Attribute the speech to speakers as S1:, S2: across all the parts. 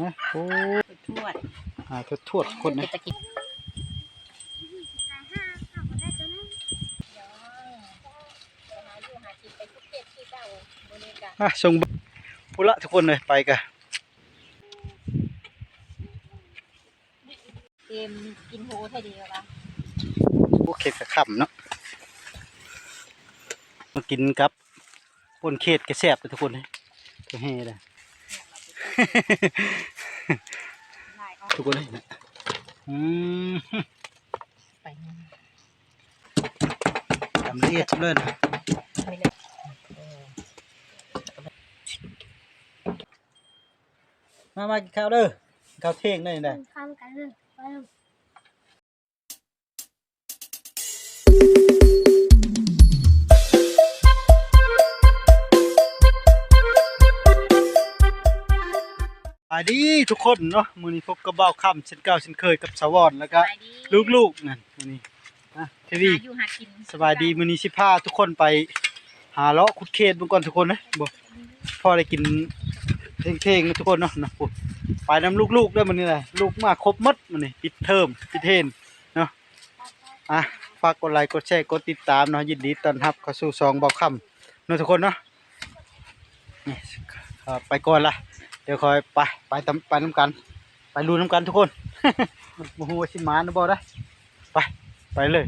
S1: นะโอ้
S2: ไปทวด
S1: หาทวดทวดคน
S2: เป็
S1: นะ
S2: นตะกี้ไปทุกเจ็ดที่เก้าบริการ
S1: อะส่งพุละทุกคนเลยไปกัน
S2: เกมกินโฮไทยดีแล้วปะ
S1: โอเคกระขำเนาะมากินกับปนเขตกระแสบเลยทุกคนเลยตัวเฮเลย
S2: ลายเอา
S1: ทุกคนเลยนะอืมทำละเอียดเลยนะ
S2: มา
S1: มากินข้าวเด้อข้าวเที่ยงได้ได้
S3: ข้าวกันเลย ไปเลย
S1: สวัสดีทุกคนเนาะมื้อนี้พบกับเบ้าค่ำเช่นเก่าเช่นเคยกับสาวอนแล้วก็
S2: ไปดี
S1: ลูกๆนั่นมื้อนี้นะเทวี
S2: หาอยู่หากิน
S1: สบายดีมื้อนี้สิพาทุกคนไป หาเลาะขุดเขตเบิ่งก่อนทุกคนนะบ่พอได้กินเพลงๆนะทุกคนเนาะนะปุ๊บไปนํลูกๆด้วยมื้อนี้แหละลูกมาครบหมดมื้อนี้ปิดเทอมปิดเทรนเนาะอะฝากกดไลค์กดแชร์กดติดตามเนาะยินดีต้อนรับเข้าสู่ซองเบ้าค่ำเนาะทุกคนเนาะนี่เอ่อไปก่อนละ เดี๋ยวคอยไปไปตามไปนํกัน ไปดูน้ำกันทุกคนโมโหสิมานะบ่ได้ไปไปเลย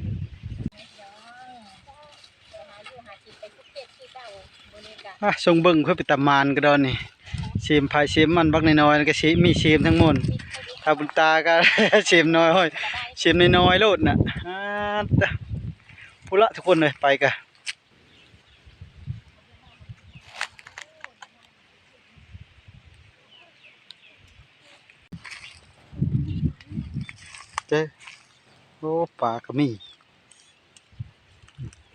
S2: หาอยู่หากินไปทุกเจ็ดที่เก้าบริการ
S1: อะส่งเบิ่งเพื่อไปตามมานก็ดอนนี่เสียมภายเสียมมันบักน้อยๆแล้วก็สิมีเสียมทั้งหมดถ้าบุญตาก็เสียมน้อยห้อยเสียมน้อยๆโลดน่ะอ่าตะพุละทุกคนเลยไปกัน เจ้โอ้ปลาก็มี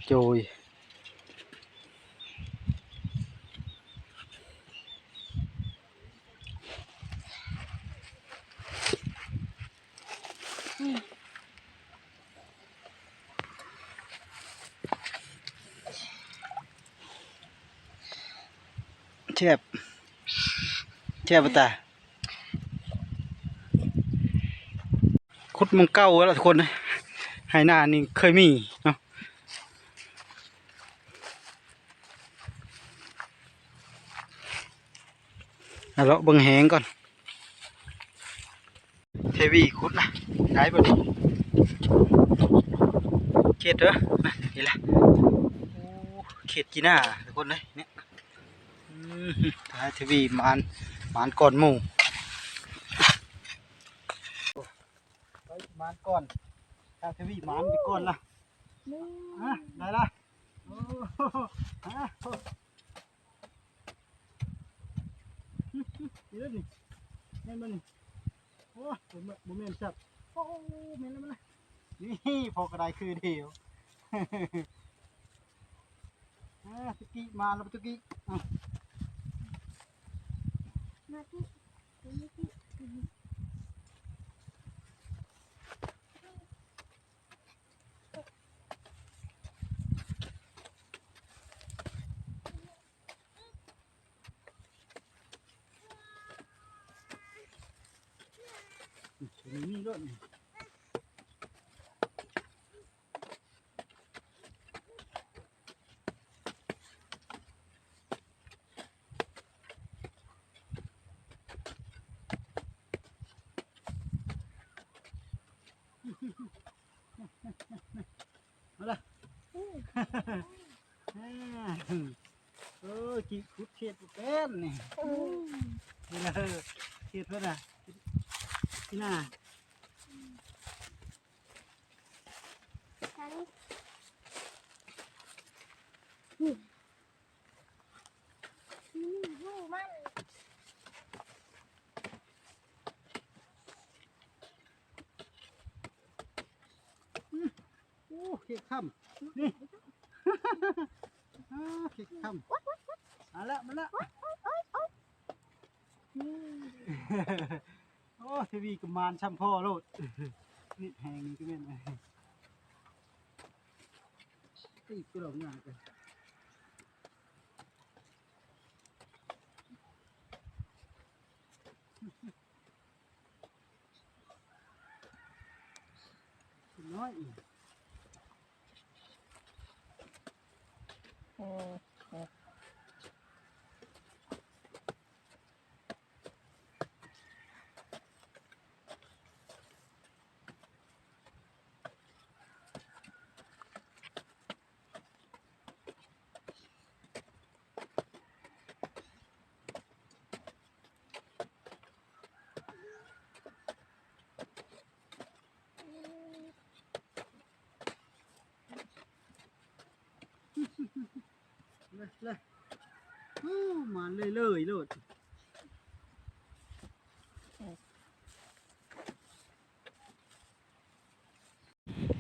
S1: โจยเทียบเทียบตาคุดห มองเก้าแล้วทุกคนนะไหหน้านี่เคยมีเนาะเอาละบิ่งแหงก่อน เทวีคุดนะได้บ่นี่เข็ดเหรอนะนี่แหละเข็ดกีหน้าทุกคนเลยเนี่ยอืมท้ายทีวีมานมานก่อนหมู่ไปมานก่อนท้ายทีวีมานไปก่อนละฮะได้ละโอ้โหฮะโอ้เดี๋ยวนี่แม่นบ่นี่โอ้บ่แม่นบ่แม่นจับโอ้แม่นแล้วแม่นแล้วนี่พอกระไดคือเดียวอ่าตะกี้มาแล้วตะกี้อะ
S3: มาที่มาที่
S1: นี่นี่ด้วยนี่เอาละอ่าเออกี่ ขุดเขียดเป็นนี่นี่ละเขียดเพื่อนอะที่หน้า
S3: ฉัน นี่ลูกมัน
S1: โอ้เขียดค่ำนี่อ่าเขียดค่ำเอาละมาละ โอ้ทีวีกับมารช่ำพ่อโลดนี่แหงนี่ก็เป็นไงตีกระดองงานกัน อย
S2: อืม
S1: เลยเลยโอ้ มาเลยเลยโลด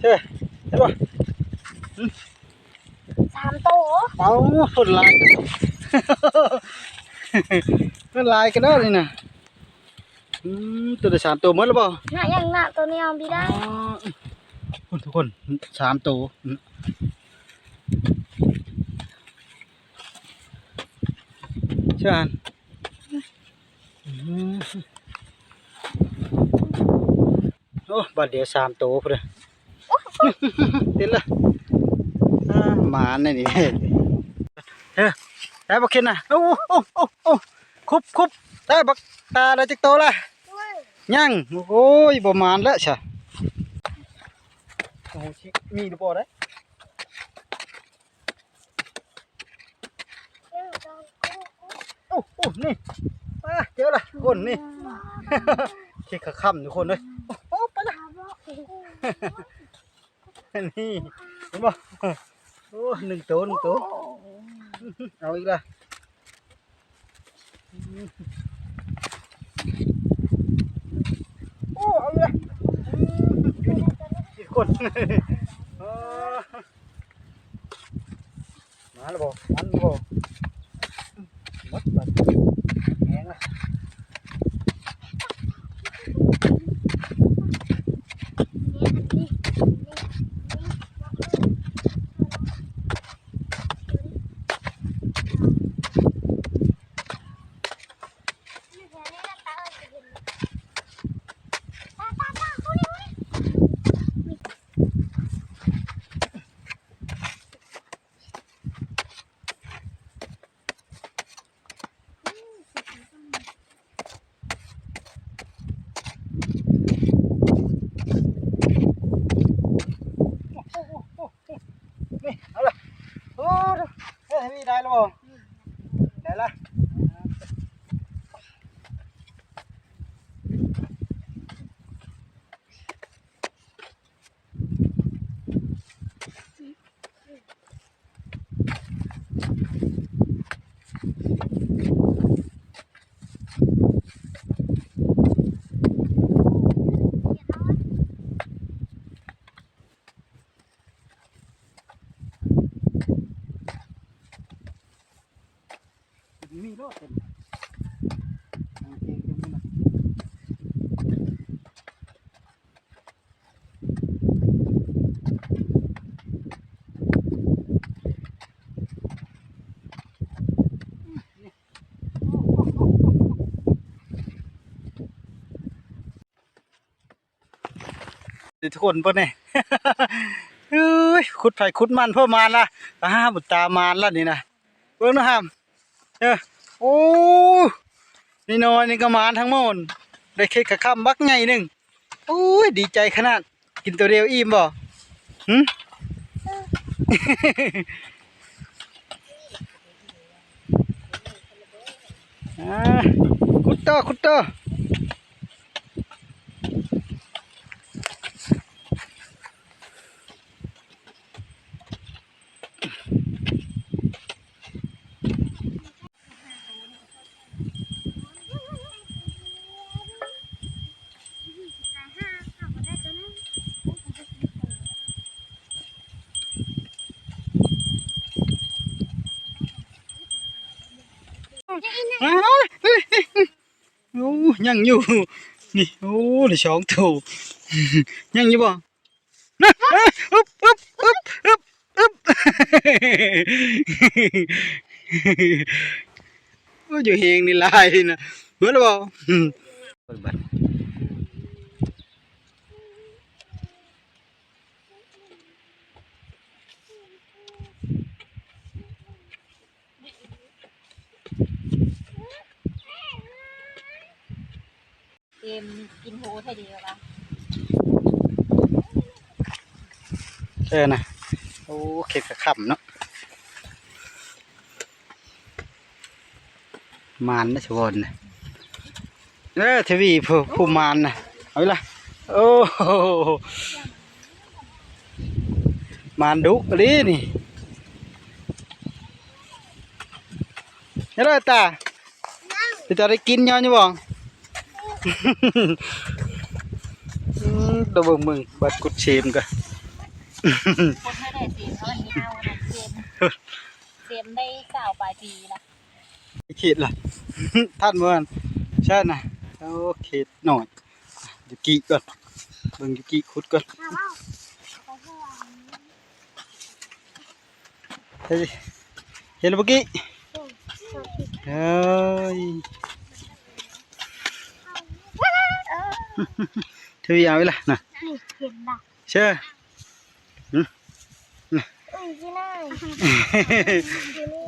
S1: เช่เห็นป่ะ
S3: สามโต
S1: เอาคนลายกันมันลายกันได้เลยนะอืมตัวเดียวสามตัวหมดแล้วเปล่า
S3: น่ะยังน่ะตัวนี้เอาไม่ได้
S1: อ๋อคนทุกคนสามตัวอืมเชื่ออันอืมโอ้บัดเดียวสามตัวพอดีเต็มละอ่าหมาเนี่ยนี่เฮ้ยได้บักเข็นน่ะโอ้โอ้โอ้โอ้คุบคุบได้บักตาได้จักโตวละยังโอ้ยประมาณแล้วใช่โอ้โหชิมีหรือเปล่าได้ อ้โอ้นี่มาเจอละคนนี่เช็คค่ำทุกคนเลยโอ้โหไปละนี่เห็นป่โอ้หนึ่งตัวหนึ่งตัวเอาอีกละโอ้เอาอีกละอีกคนมาแล้วบ่มันบ่หมดบัดแหงละ นี่เอาละโอ้เฮ้ยนี่ได้แล้วบ่ได้ละ มีรถเต็มโอเคเดี๋ยวมึงนะเดี๋ยวทุกคนเพิ่นนี่เอ้ยขุดไผ่ขุดมันเพื่อมาละอ้าบุตตามานละนี่นะเบิ่งนะฮาม เออโอ้นี่นอนนี่ก็มานทั้งหมดได้เค้กกะค่ำบักไงหนึ่งโอ้ยดีใจขนาด กินตัวเดียวอิ่มบ่หึอ่าขุดต่อขุดต่ออ้าวเฮ้ยโอ้ ยังอยู่ นี่ โอ้ได้สองตัวยังอยู่บ่นะเอ้ยอึ๊บอึ๊บอึ๊บอึ๊บอึ๊บโอ้อยู่เฮงนี่ลายนะเบื่อแล้วบ่อืมเปิดบั
S2: เกมกินโหไทยดีกว่า
S1: เออนะโอ้เข็ดกระขำเนาะมานนะชวนนะเออทวีผู้ผู้มานนะเอาอีกละโอ้โหมานดุอะไรนี่ยังไงตาพี่ตาได้กินยังอยู่บ่อืม ตัวเบิ่งมึงบัดกุดเชมกัน
S2: คนให้ได้เสียมเขาอันนี้เอานะเสียมเสียมได้สาวปลายปีละ
S1: ขีดล่ะท่านเมื่อนใช่นะโอเคหน่อยยูกิก่อนเบิ่งยูกิขุดก่อนเฮ้ยเห็นแล้วเมื่อกี้เฮ้ย เธอเอาไว้ล่ะน่ะ
S3: นี่เห็นละ
S1: เชื่อ
S3: อุ้ยที่ไหนที่นี่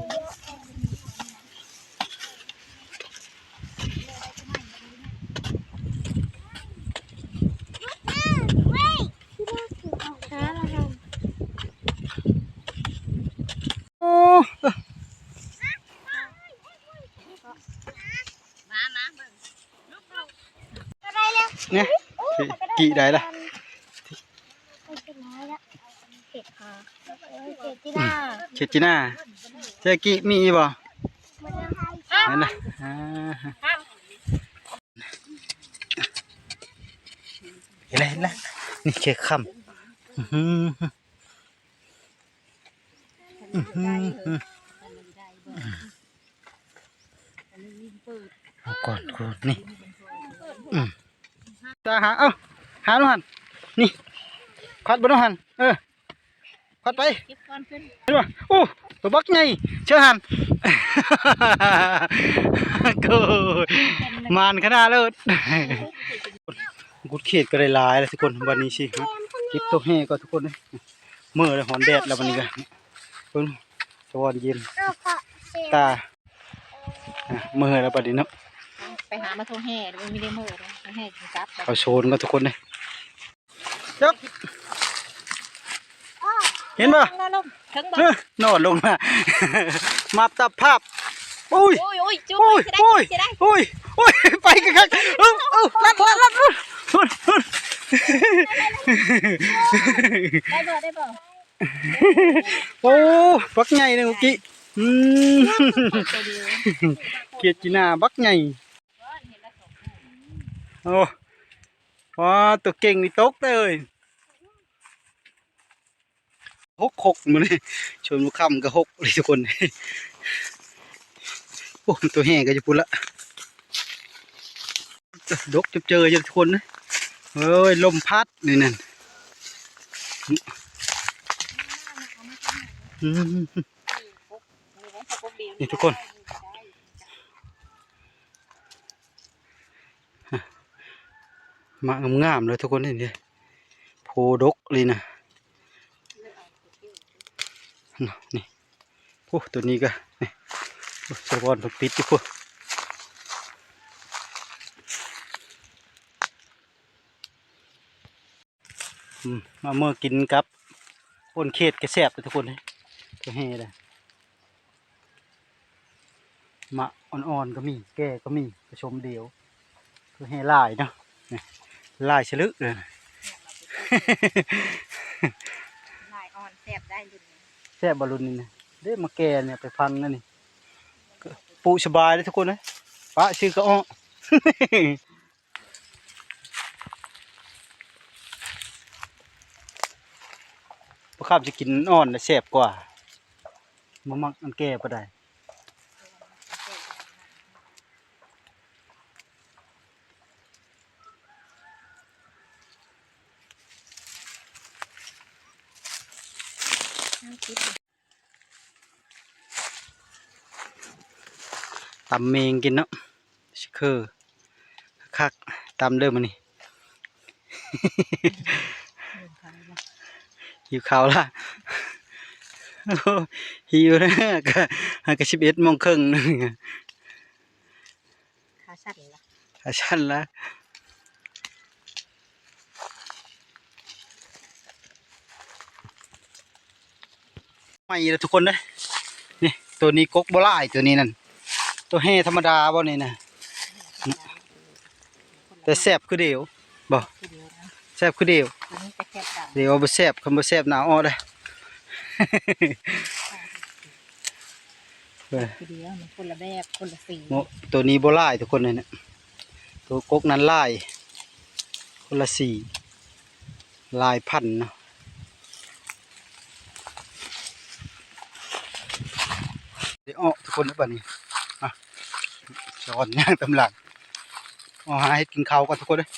S1: โอ้
S2: มามาเบิ่ง
S3: อะไรเลย
S1: เนี่ย กี่ได้ละ
S3: เป็นไรละเก็บค่ะเก็
S1: ดจีน่าเจ้ากี่มีบ่
S3: นั่
S1: นนะอ่าเห็นแล้วเห็นแล้วนี่เค้กคำอือหืออือหือเอาก่อนก่อนนี่ตาหาเอ้า หาหนูหันนี่คัดบนนูหันเออคัดไป
S2: เก็บก้อนขึ้น
S1: เห็นป่ะโอ้ตัวบักไงเชื่อหันกูมานขนาดเลยกุดเขียดก็ได้หลายแล้วทุกคนวันนี้สิครับเก็บตัวแห่ก็ทุกคนเลยเมื่อเลยหอนแดดแล้ววันนี้กันเพิ่นสวัสดีเย็น
S3: เอาค่ะเก็บ
S1: ตาอะเมื่อแล้วบัดนี้เนาะ
S2: ไปหามาโทงแห่มันไม่ได้มือเลยมาแห่กินจับแบบ
S1: เอาโชนก็ทุกคนเลย ยับเห็นป่ะ
S2: ลงถึงบ่
S1: เอ้อนอนลงมา มาตับภาพโอ้ย
S2: โอ้ยโอ้ยจุ๊บ
S1: โอ้ย
S2: จะได้
S1: โอ้ย
S2: จะได้
S1: โอ้ยโอ้ยไปกันครับเอ้าเอ้าลัดลัดลัดลัดลัดลัด
S2: ได้บ่ได้บ่
S1: โอ้บักใหญ่เลยเมื่อกี้อืม
S2: ตัวเดียว
S1: เกียรตินาบักใหญ่โอ้ ว้าตัวเก่งนี่ตกเลยหกหกมันนี่ชนมุคำก็หกเลยทุกคนโอ้ตัวแห่ก็จะพูดละดกจะเจอจะทุกคนนะเอ้ยลมพัดนี่นั่นอืมนี่ทุกคน มางามๆเลยทุกคนนี่ดิโพดกเลยนะนี่โอ้ตัวนี้ก็นี่สวอนผมปิดอยู่พวกอืมมาเมื่อกินกับปนเขตกระแสบเลยทุกคนเลยตัวแหเลยมะอ่อนๆก็มี แก่ก็มีผสมเดียว คือให้ลายเนาะนี่ ลายฉลึกเลยนะ
S2: ลายอ่อนแซ่บได้ดุน
S1: แซ่บบอลลูนนี่นะเด้มาแก่เนี่ยไปพันนั่นนี่ก็ปูสบายเลยทุกคนนะปะชื่อก็อ้อพวกข้ามจะกินอ่อนและแซ่บกว่ามามักอันแก่ก็ได้ เมงกินเนาะชิคือคักตามเดิมมานี่ อยู่เขาละฮิวนะก็ก็สิบเอ็ดมงครึ่ง
S2: ขาสั้นละ
S1: ขาชันละไม่ละทุกคนนะนี่ตัวนี้กกบลาไยตัวนี้นั่น ตัวแห่ธรรมดาบ่นี่นะแต่แซ่บคือเดียวบ่
S2: ทีเดียวนะ
S1: แซ่บคือเดียว
S2: ตัวนี้จะแคบดำ
S1: เดี๋ยวเอาบ่แซ่บคันบ่แซ่บหนาอ้อได้อ
S2: ทีเดียวมันคนละแบบคนละสี
S1: โมตัวนี้บ่ลายทุกคนเลยเนี่ยตัวกกนั้นลายคนละสีลายพันธุ์เนาะเดี๋ยวอ้อทุกคนนะบัดนี้อะ สอนย่างตำหลังอ๋อหาให้กินข้าวก่อนทุกคนเลย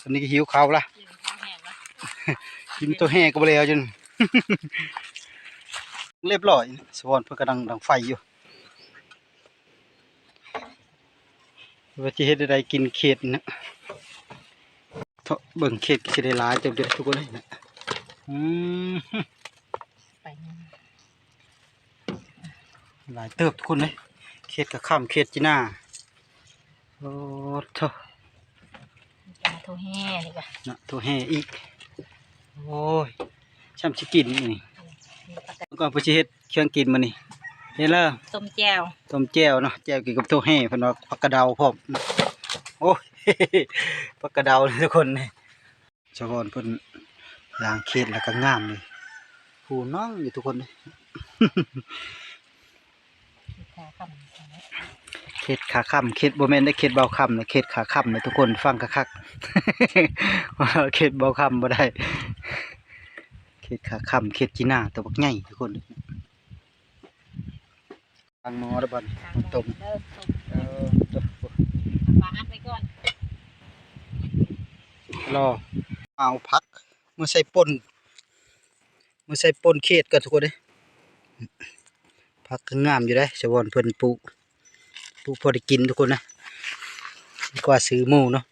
S1: ตอนนี้ก็หิวข้าวละ
S2: ยืนข้างแห้งละ
S1: กินตัวแห้ก็บ่แล้วจนเรียบร้อยสวอนเพิ่นกำลังดังไฟอยู่ว่าสิเฮ็ดได้กินเข็ดนะเถาะเบิ่งเข็ดก็สิได้หลายเต็มเด้อทุกคนเลยนะอืม
S2: ไปนั่น
S1: หลายเติบทุกคนเลยเข็ ดกับข้ามเข็ดจีน่าโอ้เถอะ
S2: ปลาโทแห่นี่ก็
S1: นะตัวแห่อีก โอ้ยช่ำสิกินนี่
S2: มีปลากระ
S1: แล้วก็ผู้สิเฮ็ดเครื่องกินมานี่เฮ็ดแล้ว
S2: ต้มแจ่ว
S1: ต้มแจ่วเนาะแจ่วกินกับตัวแห่เพิ่นว่าผักกระเดาพร้อมโอ้ยผักกระเดาเลยทุกคนนี่ชาวบ้านเพิ่นล้างเข็ดแล้วก็งามเลยผู้น้องอยู่ทุกคนเลย
S2: ขาคำ
S1: เข็ดขาค่ำเข็ดบแมนได้เข็ดเบาค่ำนะเข็ดขาค่ำนะทุกคนฟังคักๆว่าเข็ดเบาค่ำบ่ได้เข็ดขาค่ำเข็ดจีน่าตัวบักใหญ่ทุกคนตั้งมอแล้บัด
S2: ทาง
S1: ต้ม
S2: เริ่มต้ม
S1: เออต้ม
S2: ปลาอัดไว้ก่อน
S1: รอเอาพักมาใส่ป่นมาใส่ป่นเข็ดกันทุกคนเด้ พักงามอยู่ได้ชาวบ้นเพิ่นปลูกปลูกพอได้กินทุกคนนะกว่าซื้อมูเนาะ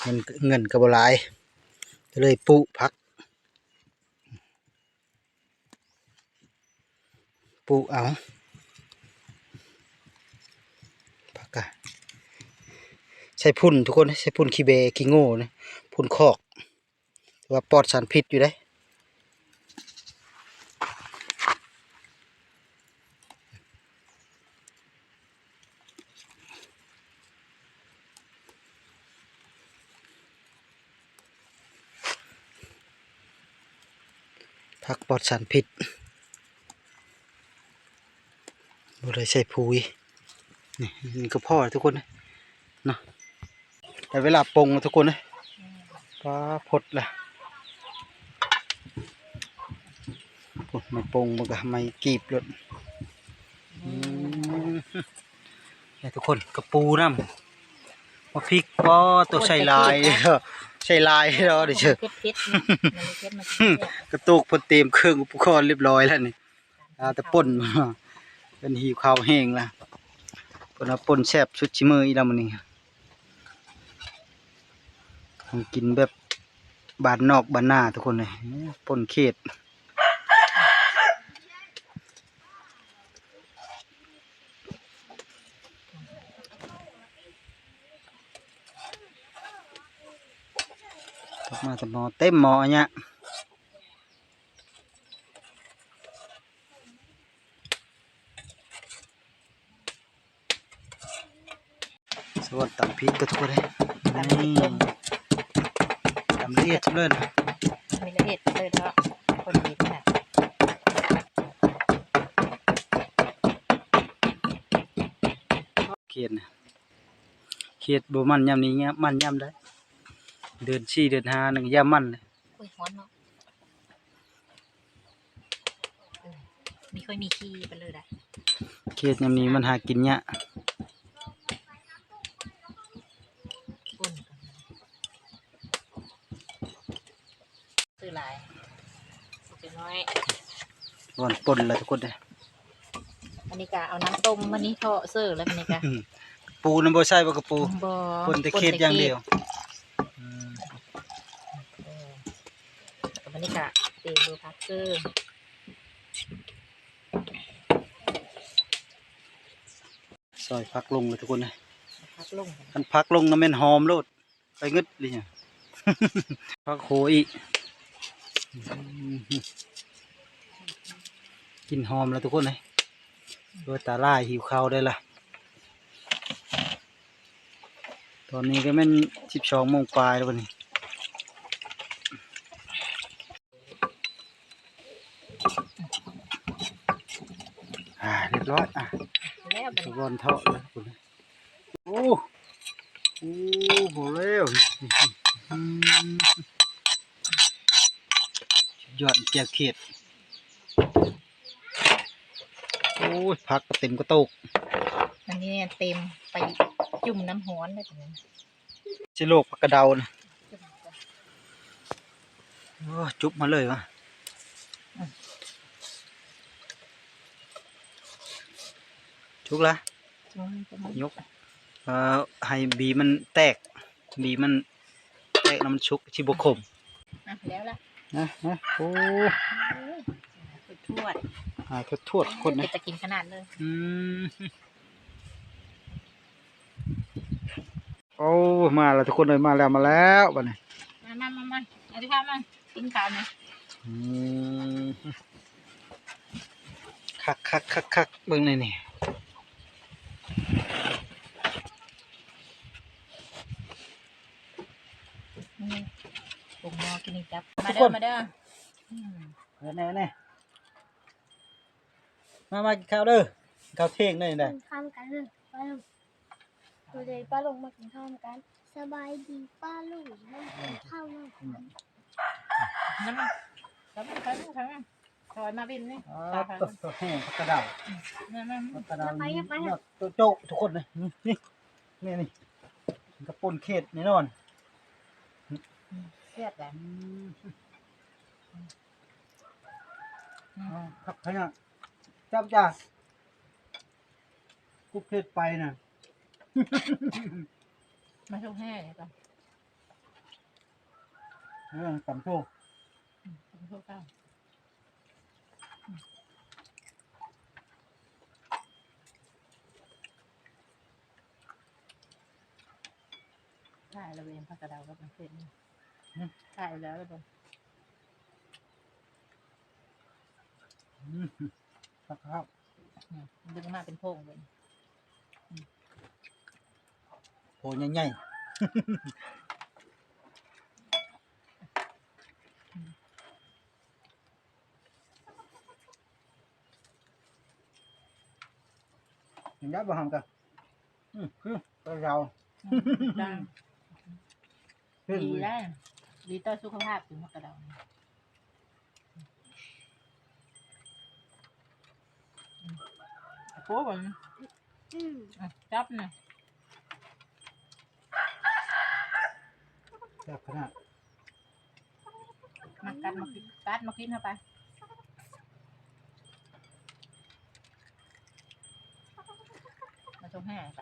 S1: เงินเงินก็บ่หลายก็เลยปลูกผักปลูกเอาผักอะใส่พุ่นทุกคนใส่พุ่นขี้เบขี้โง่นะพุ่นคอกว่าปลอดสารพิษอยู่ได้ ผักปลอดสารพิษบ่ได้ใส่ปุ๋ยนี่นี่ก็พ่อทุกคนนะเนาะแต่เวลาปรุงทุกคนนะปลาพดล่ะพดไม่ปรุงมันก็ไม่กีบเลยอืมนี่ทุกคนกระปูน้ำมาพริกก็ตัวใส่ลายเด้อ ใส่ลายเด้อเดี๋ยวเชื่อ
S2: เผ็ดเผ็ดๆนะมันเลยเผ็ดมันจะแซ่บ
S1: กระตุกเพนเตรียมเครื่องอุปกรณ์เรียบร้อยแล้วนี่อาแต่ป่นมาเป็นหิวข้าวแห้งละเพิ่นเอาป่นแซ่บชุดชิมืออีแล้วมื้อนี้ต้องกินแบบบ้านนอกบ้านนาทุกคนเลยป่นเขต มาแต่หมอเต็มหมออันเนี่ยสวัสดีตำพริกก็ทุกคนเลยนี่ตำละเอียดจังเลยนะ
S2: มีละเอียดเลยแล้วคนดีขนาด
S1: เขียดนะเขียดบ่มันยำนี้เงี้ยมันยำได้ เดือนสี่เดือนห้าหนึ่งยำมันเลย
S2: อุ้ยฮ้อนเนาะเออมีค่อยมีขี้ไปเลยได้
S1: เขียดยำนี้มันหากินเนี้ยาก
S2: ปุ่นก่อนซื้อหลายซื้อน้อย
S1: วันปนเลยทุกคนเลย
S2: อันนี้กะเอาน้ำต้มวันนี้เทาะเสิร์ฟแล้วอันนี้กะ
S1: ปูน้ำบ่ใส่บ่กระปู
S2: บ่
S1: ปนแต่เขียดอย่างเดียวอืม
S2: เออแล้ววั นนี้กะเตรียมดูพักเกอร์
S1: ซอยพักลงเลยทุกคนเลย
S2: พักลงกัน
S1: คันพักลงน้ำแม่นหอมโลดไปงึดเลยเนี่ยพักโหอีกอืมกินหอมแล้วทุกคนเลยโดยตาล่ายหิวข้าวได้ละตอนนี้ก็แม่นสิบสองโมงปลายแล้ววันนี้ อ่าเรียบร้อยอะ
S2: แล้วบัด
S1: ตะ
S2: นี้
S1: กอนเทาะเลยคุณโอ้โอ้โหเร็วอืมสุดยอดแก้วเขียดโอ้ยพักก็เต็มกระโตก
S2: อันนี้เต็มไปจุ่มน้ำร้อนเลยตรงนี้
S1: ชิโลกพักกระเดานะ
S2: จุ่มก่อน
S1: โอ้จุบมาเลยวะ ชุกละ
S2: จุ่มจุ่ม
S1: ยกเอ่อให้บีมันแตก บีมันแตกแล้วมันชุกชิบกขม
S2: อะแล้วล่ะ
S1: นะนะโอ้
S2: ไปทวด
S1: หายทวดๆคนนะ
S2: จะกินขนาดเลย
S1: อืมโอ้มาแล้วทุกคนเลยมาแล้วมาแล้วบัดนี้
S2: มามามามาเอาที่ข้าวมากินข้าวไหม
S1: อืมคักคักคักคักเบิ่งนี่นี่
S2: นี่ ปรุงหม้อกินอีกจับ มาเด้อ มาเด้ออืม
S1: แน่แน่มามากินข้าวเด้อข้าวเที่ยงได้ได้
S3: กินข้าวกันเลยป้าลุงดูเลยป้าลงมากินข้าวกัน สบายดีป้าลุงมากินข้าวมากัน
S2: น้ำมันน้ำมันน้ำมันน้ำมันถอยมาบินนี่
S1: ตัวตัวแห้งกระดา
S2: มามา
S1: พักระดานี่ยอดตัวโจ๊กทุกคนเลยนี่นี่นี่นี่กระปุนเขตแน่นอน
S2: เสียบแหละ
S1: อ๋อครับพะเนี่ยจับจ้ากุ๊กเทศไปน่ะ
S2: มาช่วงแห้เลยก่อน
S1: เรื่องตำโชค
S2: ช่วงเก้าถ่ายระเบียงพักกระเดากับมันเสร็จ ถ่ายแล้วเลยบน
S1: อืมครับครับ
S2: ดึงมาเป็นโพงเลย
S1: โหใหญ่ๆเห็นได้บ่หำกันอืมคือตัวเรา
S2: ดัง
S1: เรื่อง
S2: ดี
S1: มือ
S2: แล้ว ดีต่อสุขภาพถึงพักกระเดาโอ้บน
S3: อืม
S2: จับหน่อย
S1: แซ่บขนาด
S2: มากัดมากินกัดมากินเข้าไปมาช่วงแห้ไป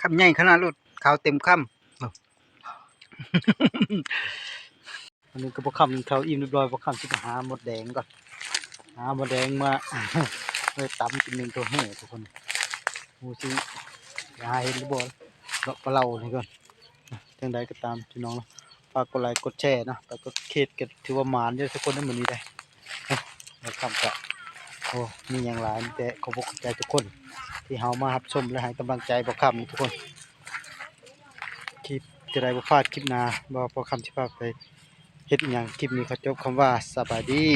S1: คำใหญ่ขนาดรุดขาวเต็มคำเอาอันนี้ก็พอคำเขาอิ่มเรียบร้อยพอคำที่หาหมดแดงก่อนหาหมดแดงมาเลยตำกินหนึ่งตัวแห่ทุกคนมูซิยาเห็นหรือบ่เลาะปลาเล่านี่ก่อนนะจังใดก็ตามพี่น้องฝากกดไลค์กดแชร์นะแต่ก็เคสก็ถือว่าหมานเยอะทุกคนในมือนนี้ได้นะแล้วคำก็โอ้มีอย่างหลายแต่ขอบคุณใจทุกคน ที่เฮามารับชมและให้กำลังใจบ่คำทุกคน คลิปจะได้บ่พลาดคลิปหน้าบ่พอคำที่พาไปเฮ็ดอีหยังคลิปนี้เขาจบคำว่าสบายดี